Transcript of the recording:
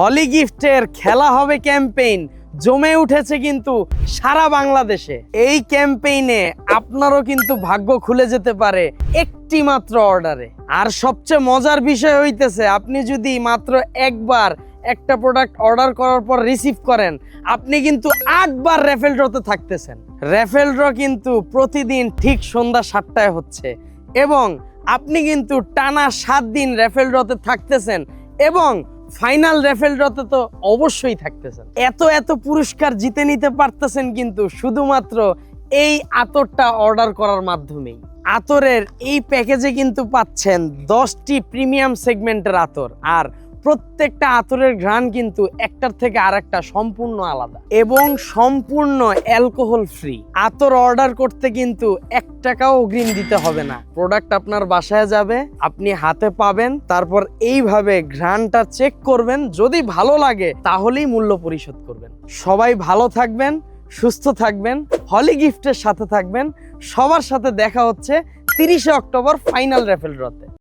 হলি গিফটের খেলা হবে ক্যাম্পেইন। জমে উঠেছে কিন্তু সারা বাংলাদেশে। এই ক্যাম্পেইনে আপনারও কিন্তু ভাগ্য খুলে যেতে পারে একটি মাত্র অর্ডারে। আর সবচেয়ে মজার বিষয় হইতেছে, আপনি যদি মাত্র একবার একটা প্রোডাক্ট অর্ডার করার পর রিসিভ করেন, আপনি কিন্তু আটবার রেফেল ড্রতে থাকতেছেন। রেফেল ড্র কিন্তু প্রতিদিন ঠিক সন্ধ্যা সাতটায় হচ্ছে এবং আপনি কিন্তু টানা সাত দিন রেফেল ড্রতে থাকতেছেন এবং ফাইনাল রেফেল ড্রতে তো অবশ্যই থাকতেছেন। এত এত পুরস্কার জিতে নিতে পারতেছেন কিন্তু শুধুমাত্র এই আতরটা অর্ডার করার মাধ্যমেই। আতরের এই প্যাকেজে কিন্তু পাচ্ছেন দশটি প্রিমিয়াম সেগমেন্টের আতর। আর প্রত্যেকটা আতরের ঘ্রাণ কিন্তু একটার থেকে আরেকটা সম্পূর্ণ আলাদা এবং সম্পূর্ণ অ্যালকোহল ফ্রি। আতর অর্ডার করতে কিন্তু এক টাকাও অগ্রিম দিতে হবে না। প্রোডাক্ট আপনার বাসায় যাবে, আপনি হাতে পাবেন, তারপর এইভাবে ঘ্রাণটা চেক করবেন, যদি ভালো লাগে তাহলেই মূল্য পরিশোধ করবেন। সবাই ভালো থাকবেন, সুস্থ থাকবেন, হলি গিফটের সাথে থাকবেন। সবার সাথে দেখা হচ্ছে তিরিশে অক্টোবর ফাইনাল রেফেল ড্রতে